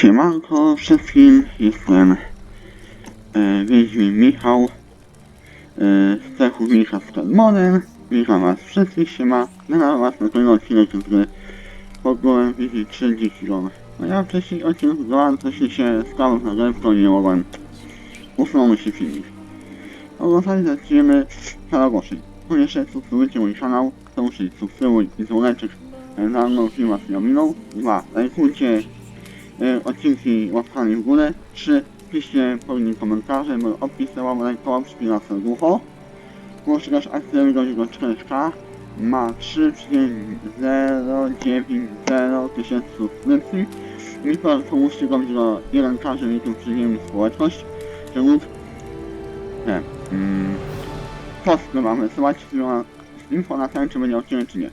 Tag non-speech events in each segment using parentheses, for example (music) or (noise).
Siemanko wszystkim, jestem e, Wiedźmin Michał e, z cechu Micha Skelmonem. Witam was wszystkich, siema. Na was na ten odcinek z gry mogłem widzieć 30 gon. No ja wcześniej odcinek zdołałem, coś mi się stało na i nie mogłem usunąć się filmik. Oglądali zaczniemy. Po jeszcze subskrybujcie mój kanał, to muszę subskrybuj i dzwoneczek e, na mną film was nie ominął. Dwa, lajkujcie odcinki łapkami w górę. 3. Piszcie pełni komentarze, mój opis, łam rękołam, szpina serducho. Głoszę też akcję wygodnego 4K. Ma 3,090 tysięcy subskrypcji. To pomóżcie go do 1 każdy YouTube przyjemny społeczność. Mógł nie, mm, posty mamy wysyłać z info na ten, czy będzie odcinek, czy nie.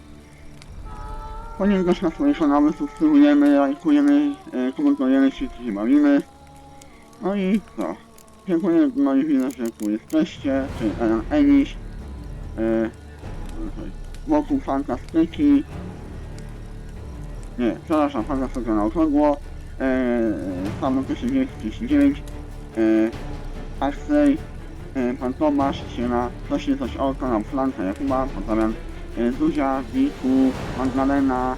Ponieważ na swoje kanały subskrybujemy, lajkujemy, e, komentujemy, świetnie się bawimy. No i co? Dziękuję za moich widzów, że jesteście, czyli Ellen Eniś, e, wokół fantastyki, nie, przepraszam, fantastyka na okrągło, e, sam 1939, e, Axley, e, pan Tomasz, Siena, coś coś o, kanał Flanka Jakuba, pozdrawiam, e, Zuzia, Wiku, Magdalena,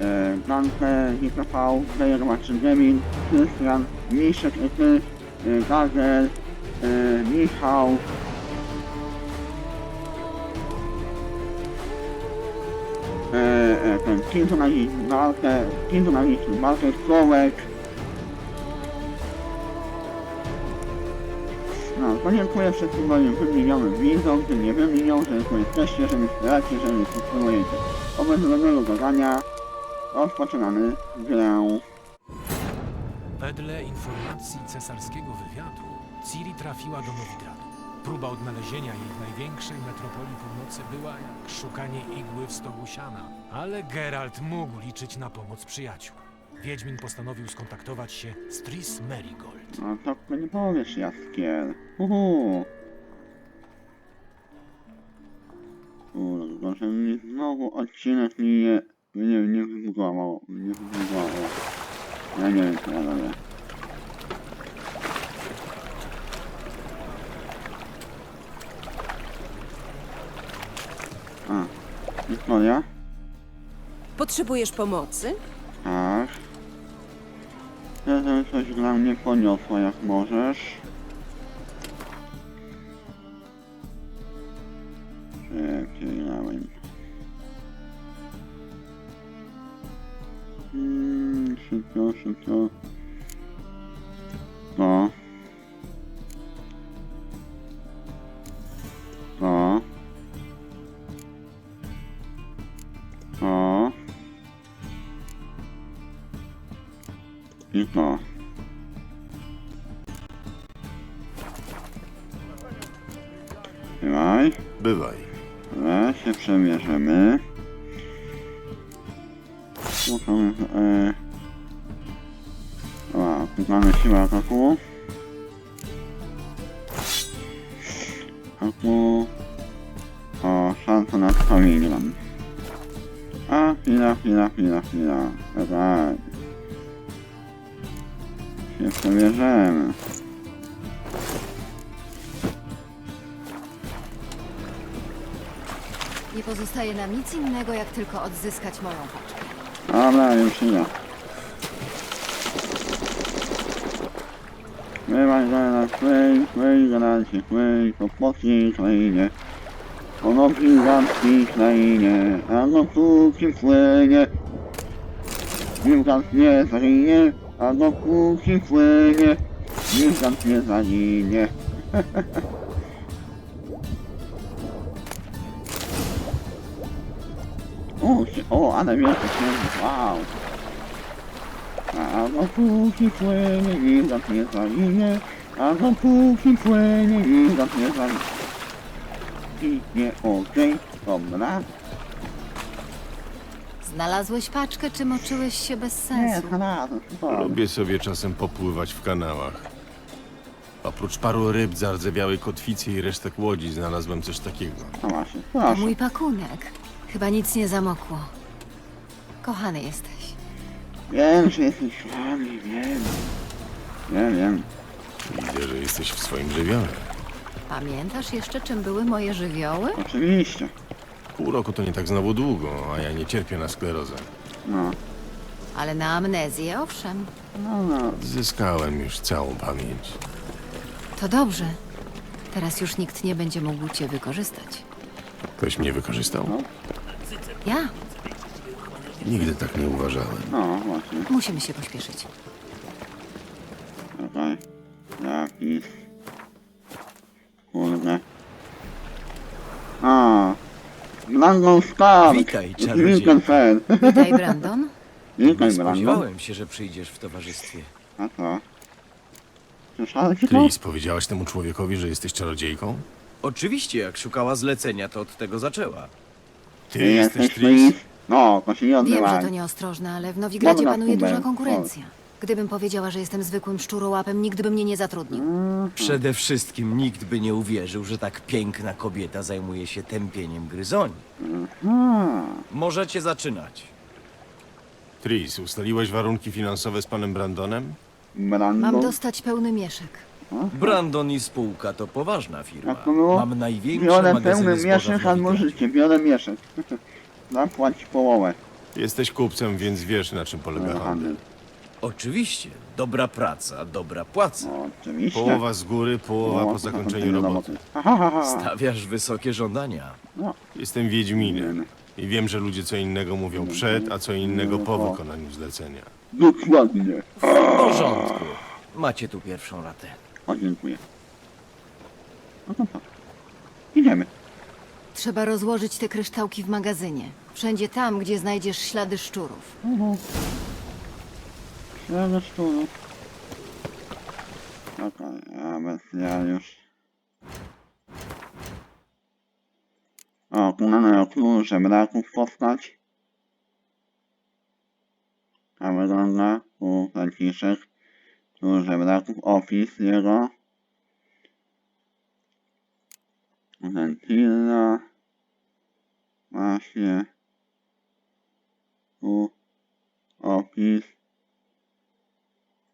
e, Dante, GPV, Player Watcher Gaming, Krystian, Miszek, e, ty, e, Gazel, e, Michał, e, e, ten Kinto na walkę, Kinto na walkę, Słowek, No, podziękuję wszystkim moim wymienionym widzom, którzy nie wymienią, że tu jesteście, że mnie wspieracie, że mnie subskrybujecie. Wobec dobrego gadania rozpoczynamy grę. Wedle informacji cesarskiego wywiadu, Ciri trafiła do Nowigradu. Próba odnalezienia jej w największej metropolii północy była jak szukanie igły w stogu siana. Ale Geralt mógł liczyć na pomoc przyjaciół. Wiedźmin postanowił skontaktować się z Tris Merigold. No to nie powiesz, Jaskier. Uhu. Kurde, że mi znowu odcinek mi nie, nie, nie wybugował, nie wybugował. Ja nie wiem, co ja robię. A, Wiktoria? Potrzebujesz pomocy? Tak. Żeby coś dla mnie poniosła jak możesz. Przepierałem. Hmm, szybko, szybko. I to. Trzymaj. Bywaj. Dobra, się przemierzymy. Słuchamy, e... Dobra, mamy siłę ataku. Ataku... O, szansa na Stalingram. A, chwila, chwila, chwila, chwila. Dobra. Się przemierzymy. Nie pozostaje nam nic innego, jak tylko odzyskać moją paczkę. Dobra, już idę. Wywaj zaraz, klej, grancie, klej, to pocniej klejnie. Ono gigantki klejnie, a no póki płynie. Gigant nie zaginie, a no póki płynie. Nie zaginie. (laughs) O, się, o, ale wielkie się, wow. A dopóki płynie, gigant nie zaginie. A dopóki płynie, gigant nie zaginie. I nie okej, dobra. Znalazłeś paczkę, czy moczyłeś się bez Nie, sensu? znalazłem, dobra. Lubię sobie czasem popływać w kanałach. Oprócz paru ryb, zardzewiałej kotwicy i resztek łodzi znalazłem coś takiego. No właśnie, To proszę. mój pakunek. Chyba nic nie zamokło. Kochany jesteś. Wiem, że jesteś słaby, wiem. Wiem, wiem. Widzę, że jesteś w swoim żywiole. Pamiętasz jeszcze, czym były moje żywioły? Oczywiście. Pół roku to nie tak znowu długo, a ja nie cierpię na sklerozę. No. Ale na amnezję, owszem. No, no. Zyskałem już całą pamięć. To dobrze. Teraz już nikt nie będzie mógł cię wykorzystać. Ktoś mnie wykorzystał? Ja? Nigdy tak nie uważałem. No, właśnie. Musimy się pośpieszyć. Czekaj. Zapis. Kurde. A. Brandon Stark. Witaj, z czarodziej. Winkelfeld. Witaj, Brandon. Witaj, Brandon. Spodziewałem się, że przyjdziesz w towarzystwie. A co? Słyszałeś to? Tris, powiedziałaś temu człowiekowi, że jesteś czarodziejką? Oczywiście, jak szukała zlecenia, to od tego zaczęła. Ty Ty jesteś jesteś Tris? Tris? No, to się nie Wiem, że to nieostrożne, ale w Nowigradzie Dobra, panuje duża konkurencja. Gdybym powiedziała, że jestem zwykłym szczurołapem, nikt by mnie nie zatrudnił. Przede wszystkim nikt by nie uwierzył, że tak piękna kobieta zajmuje się tępieniem gryzoni. Możecie zaczynać. Tris, ustaliłeś warunki finansowe z panem Brandonem? Brandon. Mam dostać pełny mieszek. Brandon i spółka to poważna firma. Jak to było? Mam największe Biorę magazyny pełny zboża mieszek w albo Nowigradzie. życie. Biorę mieszek. (laughs) Zapłać połowę. Jesteś kupcem, więc wiesz, na czym polega handel. Handel. Oczywiście, dobra praca, dobra płaca. No, oczywiście. Połowa z góry, połowa No, po zakończeniu roboty. Stawiasz wysokie żądania. No, Jestem Wiedźminem i wiem, że ludzie co innego mówią przed, a co innego po wykonaniu zlecenia. dokładnie. W porządku. Macie tu pierwszą ratę. O, dziękuję. No to? Idziemy. Trzeba rozłożyć te kryształki w magazynie. Wszędzie tam, gdzie znajdziesz ślady szczurów. Ślady szczurów. Czekaj, a bez ja już... O, kunane oknu żebraków postać. A wygląda u Franciszek. Tu żebraków, opis jego. Ventilla. Właśnie. Tu opis. Kukarek będę. Już jest e, posegregowane. Jako, aha. Póki płynie, po co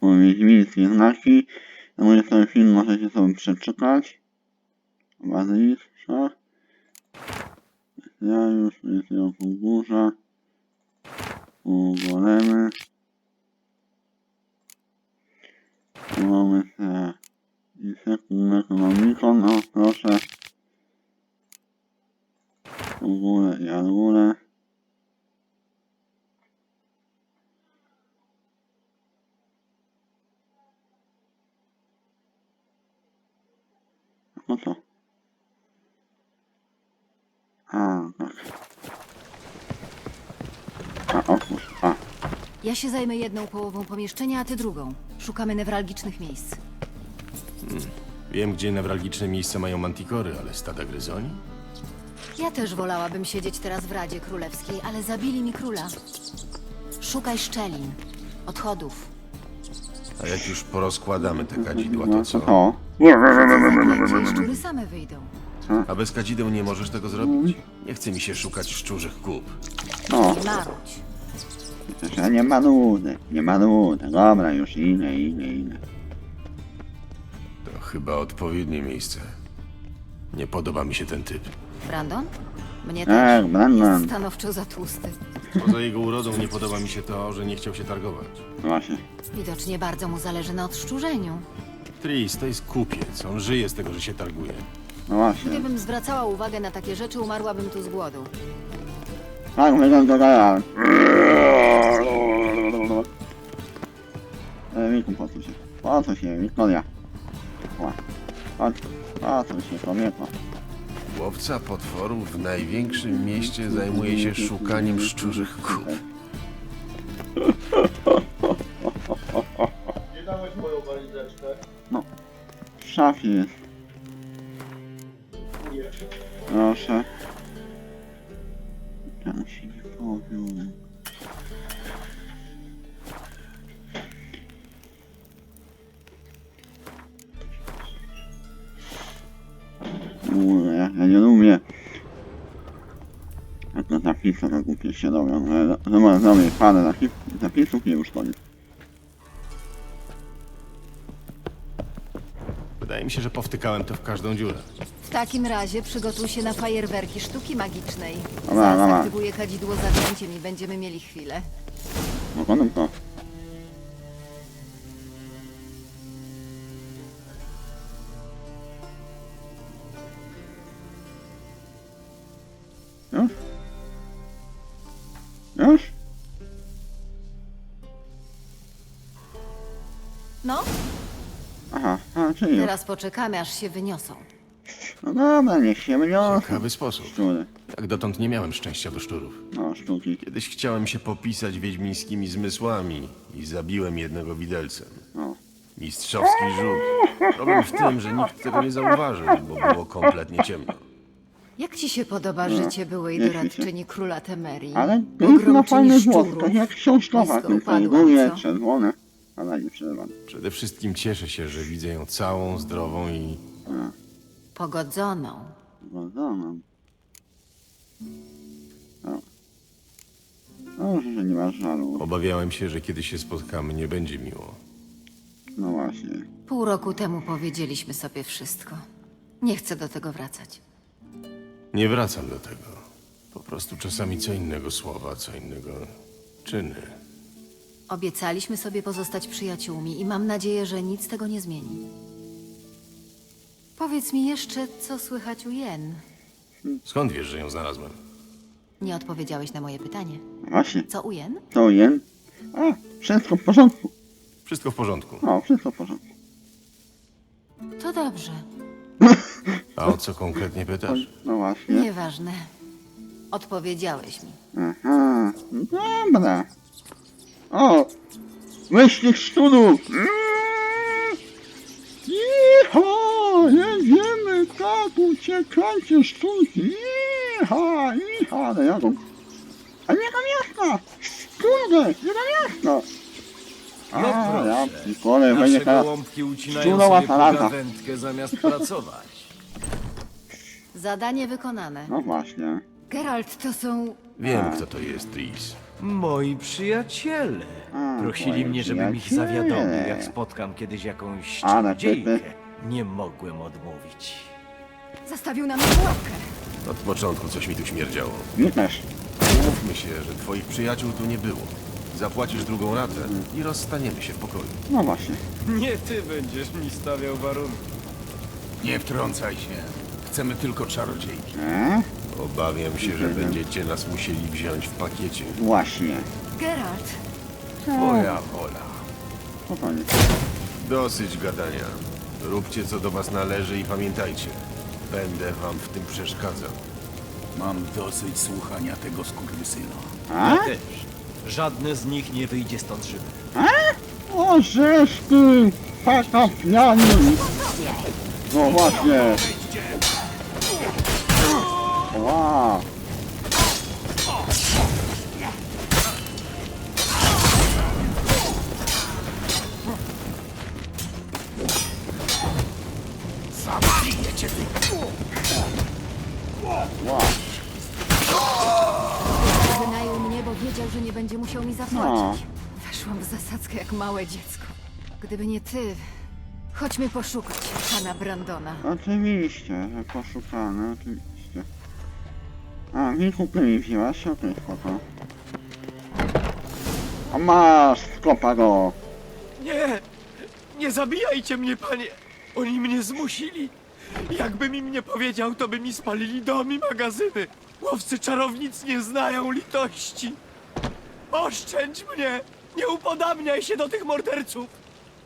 książki. O Wiedźmińskie znaki. Na moim sobie film możecie sobie przeczytać. Bazyliska. Ja już jestem ku górze. Ku golemy. Tu mamy te Insectum Economicon. O, proszę. U górę i na górę. Co? A, tak. A, otwórz. A, Ja się zajmę jedną połową pomieszczenia, a ty drugą. Szukamy newralgicznych miejsc. Wiem, gdzie newralgiczne miejsca mają mantikory, ale stada gryzoni? Ja też wolałabym siedzieć teraz w Radzie Królewskiej, ale zabili mi króla. Szukaj szczelin, odchodów. A jak już porozkładamy te kadzidła, no to to co? to. Gdzie szczury same wyjdą. A bez kadzideł nie możesz tego zrobić? Nie chce mi się szukać szczurzych kup. No, Nie nie ma nudy, nie ma nudy. Dobra, już idę, idę, idę. To chyba odpowiednie miejsce. Nie podoba mi się ten typ. Brandon? Mnie Tak, też. Brandon. Jest stanowczo za tłusty. Poza jego urodą nie podoba mi się to, że nie chciał się targować. Właśnie. Widocznie bardzo mu zależy na odszczurzeniu. Tris, to jest kupiec. On żyje z tego, że się targuje. No właśnie. Gdybym zwracała uwagę na takie rzeczy, umarłabym tu z głodu. Tak wygląda Geralt. E, Wiku, po co się? Po co się, Wiktoria? Chodź, po co się, kobieto? Łowca potworów w największym mieście zajmuje się szukaniem szczurzych kup. Nie dałeś moją walizeczkę? W szafie jest. Proszę. Tam się nie powiódł. Ja, ja nie lubię. Jak to zapisy na głupie się robią, ale zobacz, zrobię parę takich zapisów i już koniec. Mi się, że powtykałem to w każdą dziurę. W takim razie przygotuj się na fajerwerki sztuki magicznej. Dobra, Zaraz dobra. aktywuję kadzidło zaklęciem i będziemy mieli chwilę. No potem to. Już? Już? No, a, czyli już. teraz poczekamy, aż się wyniosą. No dobra, niech się wyniosą. Ciekawy sposób. Szczury. Jak dotąd nie miałem szczęścia do szczurów. No, sztuki. Kiedyś chciałem się popisać wiedźmińskimi zmysłami i zabiłem jednego widelcem. O. Mistrzowski rzut. Problem w tym, że nikt tego nie zauważył, bo było kompletnie ciemno. Jak ci się podoba No, życie byłej nie śmiej doradczyni króla Temerii? Ale piękna, Pogromczyni fajne złoto, szczurów. tak jak książkowa, Blisko tylko co? czerwone, Przede wszystkim cieszę się, że widzę ją całą, zdrową i Pogodzoną. Zgodzoną. O. Dobrze, że nie masz żalu. obawiałem się, że kiedy się spotkamy, nie będzie miło. No właśnie. Pół roku temu powiedzieliśmy sobie wszystko. Nie chcę do tego wracać. Nie wracam do tego. Po prostu czasami co innego słowa, co innego czyny. Obiecaliśmy sobie pozostać przyjaciółmi i mam nadzieję, że nic tego nie zmieni. Powiedz mi jeszcze, co słychać u Jen. Skąd wiesz, że ją znalazłem? Nie odpowiedziałeś na moje pytanie. No właśnie, Co u Jen? to jem. A, wszystko w porządku. Wszystko w porządku. O, wszystko w porządku. To dobrze. A o co konkretnie pytasz? No właśnie. Nieważne. Odpowiedziałeś mi. Aha, no dobra. O, myśli szczurów. Mm. Iha, jedziemy, tak, uciekajcie szczurki. Iha, iha, ale jaką... A nie do miasta! Nie do miasta! A, No ja proszę. pikole, będzie Nasze teraz... gołąbki ucinają sobie pogawędkę zamiast pracować. Zadanie wykonane. No właśnie. Geralt, to są... Wiem, kto to jest, Tris. Moi przyjaciele. A, Prosili moi mnie, żebym ich przyjaciele. zawiadomił, jak spotkam kiedyś jakąś czarodziejkę. Nie mogłem odmówić. Zastawił nam pułapkę. Od początku coś mi tu śmierdziało. Mi też. Mówmy się, że twoich przyjaciół tu nie było. Zapłacisz drugą ratę i rozstaniemy się w pokoju. No właśnie. Nie ty będziesz mi stawiał warunki. Nie wtrącaj się. Chcemy tylko czarodziejki. E? Obawiam się, że będziecie nas musieli wziąć w pakiecie. Właśnie. Geralt, Twoja wola. Spokojnie. Dosyć gadania. Róbcie co do was należy i pamiętajcie. Będę wam w tym przeszkadzał. Mam dosyć słuchania tego skurwysyna. A? Ja też. Żadne z nich nie wyjdzie stąd żywy. O, żeż ty, patafianin! No właśnie. Wow. wynajął mnie, bo wiedział, że nie będzie musiał mi No. zapłacić. Weszłam w zasadzkę jak małe dziecko. Gdyby nie ty, chodźmy poszukać pana Brandona. Oczywiście, że poszukane, oczywiście. A, wilku mi wzięłaś? Okej, spoko. A masz, skopa go! Nie! Nie zabijajcie mnie, panie! Oni mnie zmusili! Jakbym im nie powiedział, to by mi spalili dom i magazyny! Łowcy czarownic nie znają litości! Oszczędź mnie! Nie upodabniaj się do tych morderców!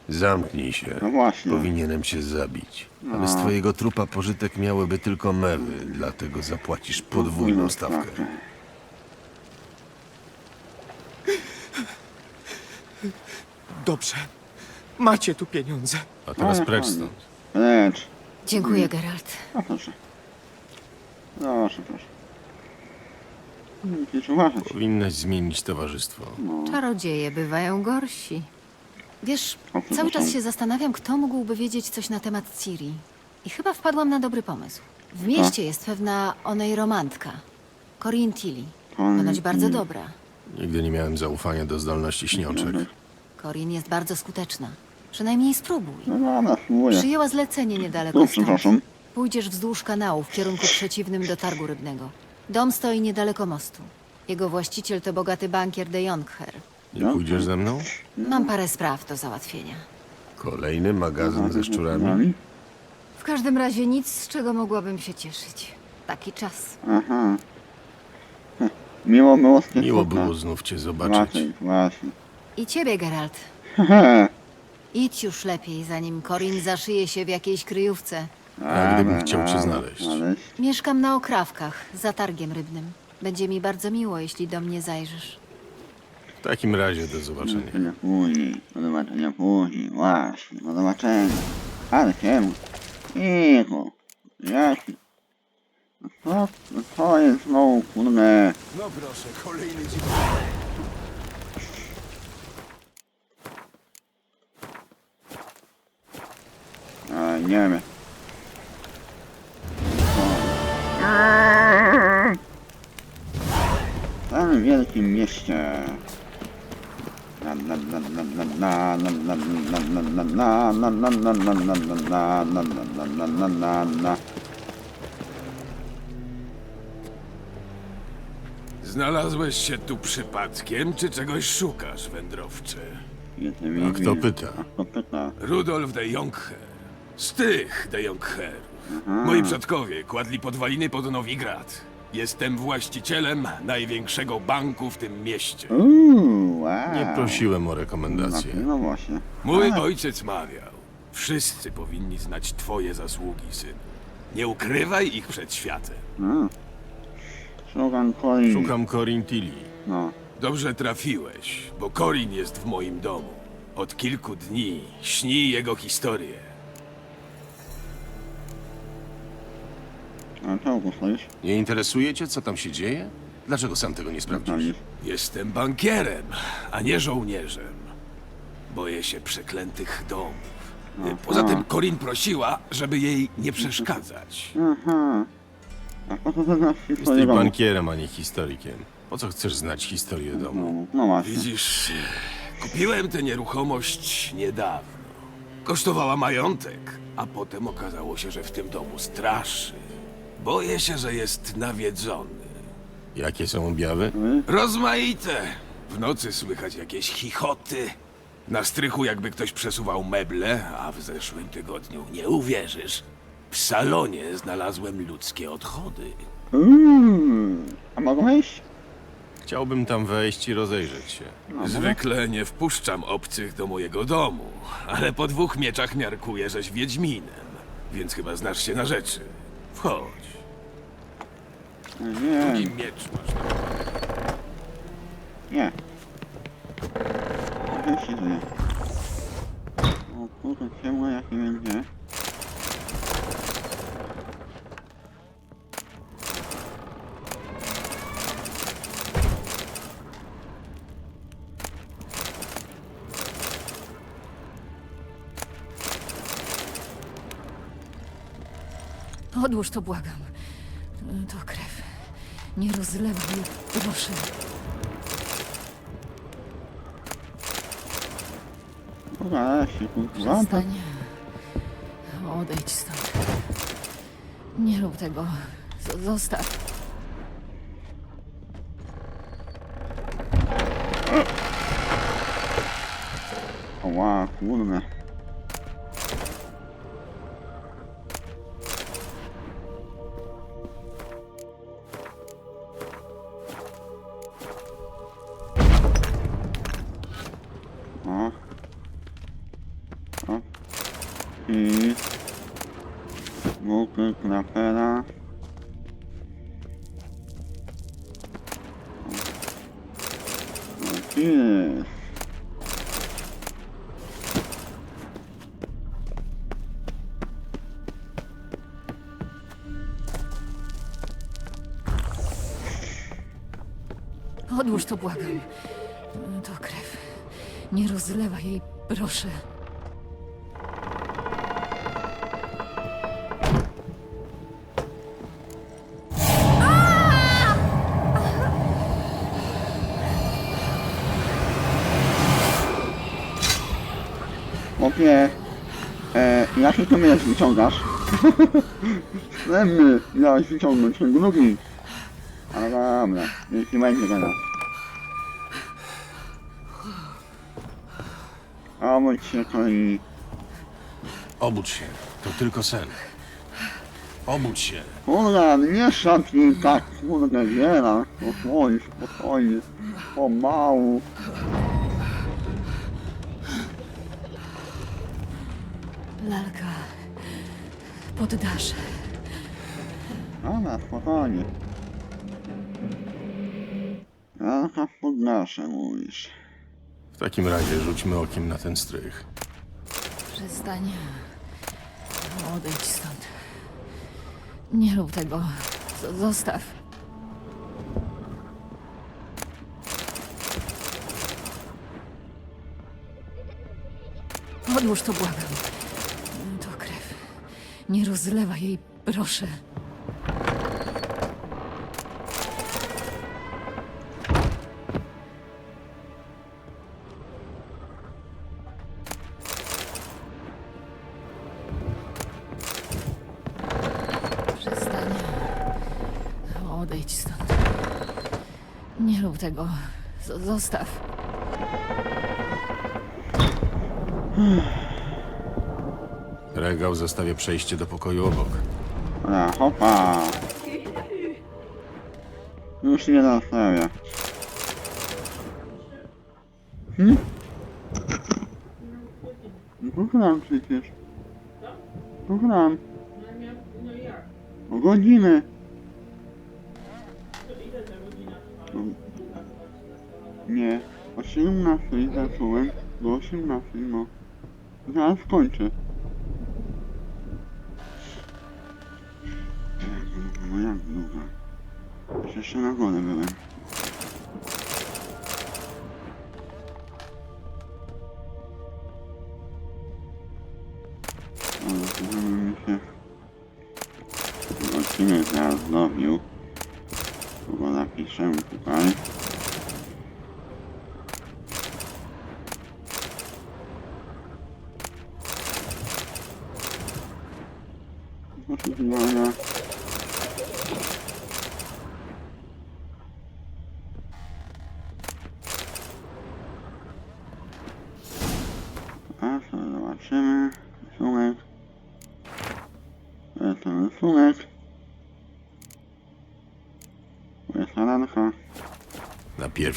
Zamknij się. No właśnie. Powinienem cię zabić. Ale z twojego trupa pożytek miałyby tylko mewy, dlatego zapłacisz podwójną stawkę. Dobrze. Macie tu pieniądze. A teraz Ale precz stąd. Lecz. Dziękuję, Geralt. O proszę. Proszę, proszę. Musisz uważać. Powinnaś zmienić towarzystwo. Czarodzieje bywają gorsi. Wiesz, O, przepraszam. cały czas się zastanawiam, kto mógłby wiedzieć coś na temat Ciri. I chyba wpadłam na dobry pomysł. W mieście jest pewna onej romantka. Corinne Tilly. Ponoć bardzo dobra. Nigdy nie miałem zaufania do zdolności śniączek. Corinne jest bardzo skuteczna. Przynajmniej spróbuj. No dobra, spróbuję. Przyjęła zlecenie niedaleko No, stąd. przepraszam. Pójdziesz wzdłuż kanału w kierunku przeciwnym do targu rybnego. Dom stoi niedaleko mostu. Jego właściciel to bogaty bankier de Jonkher. Nie pójdziesz ze mną? Mam parę spraw do załatwienia. Kolejny magazyn ze szczurami? W każdym razie nic, z czego mogłabym się cieszyć. Taki czas. Aha. Heh, Miło było z Miło było znów cię zobaczyć. Właśnie, właśnie. I ciebie, Geralt. Hehe. (laughs) Idź już lepiej, zanim Corin zaszyje się w jakiejś kryjówce. A gdybym chciał cię znaleźć? Mieszkam na Okrawkach, za targiem rybnym. Będzie mi bardzo miło, jeśli do mnie zajrzysz. W takim razie do zobaczenia. Do zobaczenia później. Do zobaczenia później. Właśnie. Do zobaczenia. Ale czemu? Cicho. Jaki? No Co, no co jest znowu, kurde? No proszę, kolejny dzień. nie Niemie. W starym wielkim mieście. Znalazłeś się tu przypadkiem, czy czegoś szukasz, wędrowcze? A kto pyta? Rudolf de Jonghe z tych de. Moi przodkowie kładli podwaliny pod Nowigrad. Jestem właścicielem największego banku w tym mieście. Uuu, wow. Nie prosiłem o rekomendacje. No właśnie. Mój ojciec mawiał. Wszyscy powinni znać twoje zasługi, synu. Nie ukrywaj ich przed światem. A. Szukam Colin. Szukam Corin Tilly. No. Dobrze trafiłeś, bo Corin jest w moim domu. Od kilku dni śni jego historię. Stoisz? Nie interesuje cię, co tam się dzieje? Dlaczego sam tego nie sprawdzisz? Jestem bankierem, a nie żołnierzem. Boję się przeklętych domów. Poza tym Corin prosiła, żeby jej nie przeszkadzać. Aha. A po co to znasz historię Jesteś domu? bankierem, a nie historykiem. Po co chcesz znać historię domu? No, no właśnie. Widzisz, kupiłem tę nieruchomość niedawno. Kosztowała majątek, a potem okazało się, że w tym domu straszy. Boję się, że jest nawiedzony. Jakie są objawy? Rozmaite. W nocy słychać jakieś chichoty. Na strychu jakby ktoś przesuwał meble, a w zeszłym tygodniu, nie uwierzysz, w salonie znalazłem ludzkie odchody. Uuu. A mogę wejść? Chciałbym tam wejść i rozejrzeć się. Zwykle nie wpuszczam obcych do mojego domu, ale po dwóch mieczach miarkuję, żeś Wiedźminem, więc chyba znasz się na rzeczy. Wchodź. Nie, Drugi miecz masz. nie. Nie się żyje. O kurde, ciemno jak nie będzie. Odłóż to, błagam. Nie rozlewaj, proszę. Dobra, ale się kurwa. Przestań. Odejdź stąd. Nie rób tego. Z- Zostaw. Oła, kurde. Odłóż to, błagam. To krew. Nie rozlewaj jej, proszę. Chłopie, e, jakie to (laughs) mnie wyciągasz? Zęby miałeś wyciągnąć ten drugi. Ale dobra, już nie będzie teraz. Obudź się kolei. Obudź się, to tylko sen. Obudź się. Kurde, nie szatnij tak, kurde, wiele. Spokojnie, spokojnie. Pomału. Lalka. Poddasz. Dobra, spokojnie. Jaka pod nasze mówisz. Takim razie rzućmy okiem na ten strych. Przestań. Odejdź stąd. Nie rób tego. Z- Zostaw. Odłóż to, błagam. To krew. Nie rozlewaj jej, proszę. Tego. Z- Zostaw. Regał zostawia przejście do pokoju obok. Dobra, hopa. Już nie nastawia. Hmm? No gram przecież. No gram. O godzinę. 13 zacząłem do 18, no. no zaraz kończę. No jak długo? Jeszcze na gole byłem. Ale to żeby mi się... Odcinek zaraz zrobił. Chyba napiszę tutaj.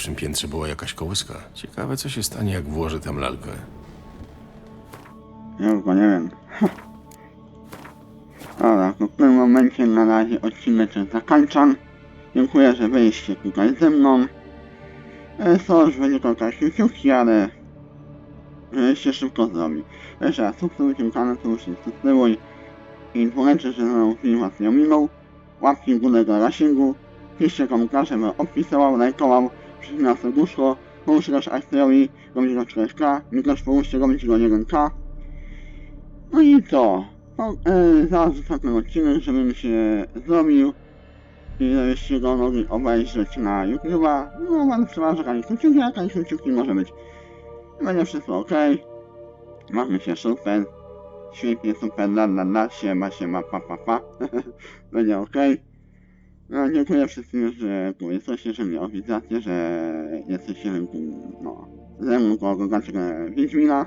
Pierwszym piętrze była jakaś kołyska. Ciekawe, co się stanie, jak włożę tam lalkę. Ja już go nie wiem. Dobra, w tym momencie na razie odcinek zakończam. Dziękuję, że byliście tutaj ze mną. E, już będzie to takie kciuki, ale się szybko zrobi. Jeszcze raz subskrybujcie kanał, to już jest subskrybuj. I dzwoneczek, że żaden film was nie ominął. Łapki w górę do zasięgu. Piszcie komentarze, bym odpisywał, lajkował, przypinał serduszko. Pomóżcie też akcjowi, robić go 4K. Mi też pomóżcie robić go 1K. No i co? No, e, zaraz ten odcinek, żebym się zrobił i żebyście go mogli obejrzeć na YouTube'a. No, będę przeważał ani kciuki, jak ani kciuki może być. Będzie wszystko ok. Mamy się super. Świetnie, super, la la la, siema, siema, pa pa pa. (laughs) Będzie ok. No, dziękuję wszystkim, że tu jesteście, że mnie odwiedzacie, że jesteście tu, no, ze mną, to oglądacie Wiedźmina.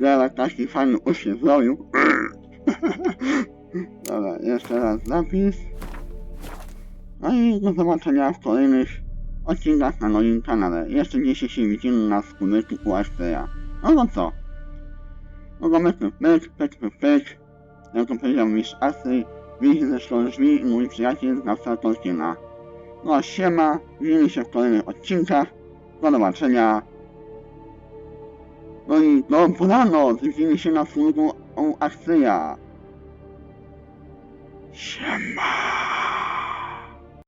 Zaraz taki fajny uśmiech zrobił. (laughs) Dobra, jeszcze raz zapis. No i do zobaczenia w kolejnych odcinkach na moim kanale. Jeszcze dzisiaj się widzimy na skórniku USTR. No to co? No to myk, myk, pyk, pyk, pyk. Jak to powiedział mistrz Asy, widzi ze drzwi i mój przyjaciel znawca Tolkiena. No siema, widzimy się w kolejnych odcinkach. Do zobaczenia. No i dobranoc, widzimy się na skórniku u Asya. Siema.